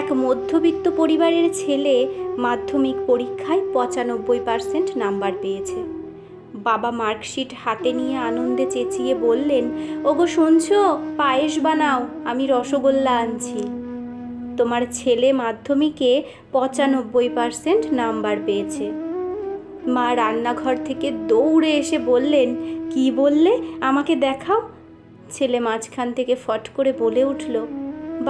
এক মধ্যবিত্ত পরিবারের ছেলে মাধ্যমিক পরীক্ষায় পঁচানব্বই পার্সেন্ট নাম্বার পেয়েছে। বাবা মার্কশিট হাতে নিয়ে আনন্দে চেঁচিয়ে বললেন, ওগো শুনছো? পায়েস বানাও, আমি রসগোল্লা আনছি। তোমার ছেলে মাধ্যমিকে পঁচানব্বই পার্সেন্ট নাম্বার পেয়েছে। মা রান্নাঘর থেকে দৌড়ে এসে বললেন, কি বললে? আমাকে দেখাও। ছেলে মাঝখান থেকে ফট করে বলে উঠল,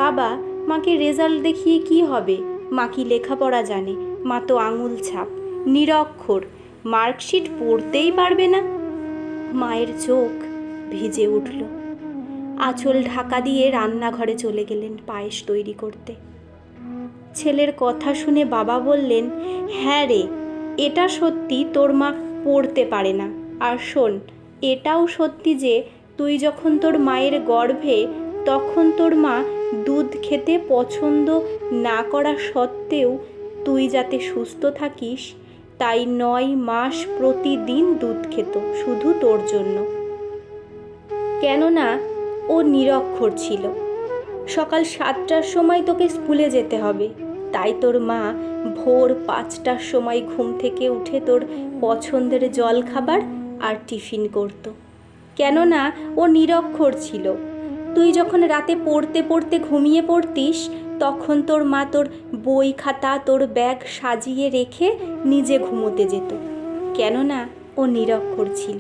বাবা মাকে রেজাল্ট দেখিয়ে কি হবে? মা কি লেখাপড়া জানে? মা তো আঙুল ছাপ, নিরক্ষর, মার্কশিট পড়তেই পারবে না। মায়ের চোখ ভিজে উঠল। আঁচল ঢাকা দিয়ে রান্নাঘরে চলে গেলেন পায়েস তৈরি করতে। ছেলের কথা শুনে বাবা বললেন হ্যাঁ রে, এটা সত্যি তোর মা পড়তে পারে না। আর শোন, এটাও সত্যি যে, তুই যখন তোর মায়ের গর্ভে, তখন তোর মা দুধ খেতে পছন্দ না করা সত্ত্বেও তুই যাতে সুস্থ থাকিস, তাই নয় মাস প্রতিদিন দুধ খেত শুধু তোর জন্য। কেননা ও নিরক্ষর ছিল। সকাল সাতটার সময় তোকে স্কুলে যেতে হবে। তাই তোর মা ভোর পাঁচটার সময় ঘুম থেকে উঠে তোর পছন্দের জল খাবার আর টিফিন করত। কেননা ও নিরক্ষর ছিল। তুই যখন রাতে পড়তে পড়তে ঘুমিয়ে পড়তিস, তখন তোর মা তোর বই খাতা, তোর ব্যাগ সাজিয়ে রেখে নিজে ঘুমোতে যেত। কেননা ও নিরক্ষর ছিল।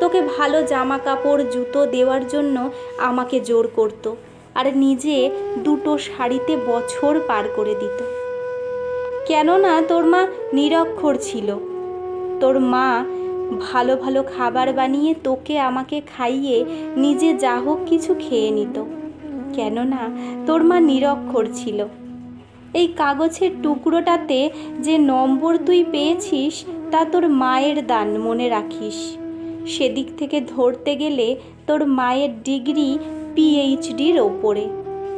তোকে ভালো জামা কাপড় জুতো দেওয়ার জন্য আমাকে জোর করতো আর নিজে দুটো শাড়িতে বছর পার করে দিত। কেননা তোর মা নিরক্ষর ছিল। তোর মা ভালো ভালো খাবার বানিয়ে তোকে আমাকে খাইয়ে নিজে যা হোক কিছু খেয়ে নিত। কেননা তোর মা নিরক্ষর ছিল। এই কাগজের টুকরোটাতে যে নম্বর তুই পেয়েছিস, তা তোর মায়ের দান মনে রাখিস। সেদিক থেকে ধরতে গেলে তোর মায়ের ডিগ্রি পিএইচডির ওপরে।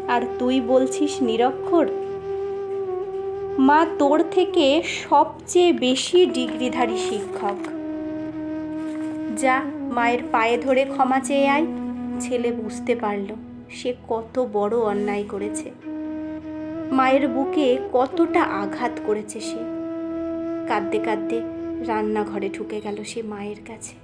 আর তুই বলছিস নিরক্ষর? মা তোর থেকে সবচেয়ে বেশি ডিগ্রিধারী শিক্ষক। যা মায়ের পায়ে ধরে ক্ষমা চেয়ে আয়। ছেলে বুঝতে পারল, সে কত বড় অন্যায় করেছে। মায়ের বুকে কতটা আঘাত করেছে সে। কাঁদতে কাঁদতে রান্নাঘরে ঢুকে গেল সে মায়ের কাছে।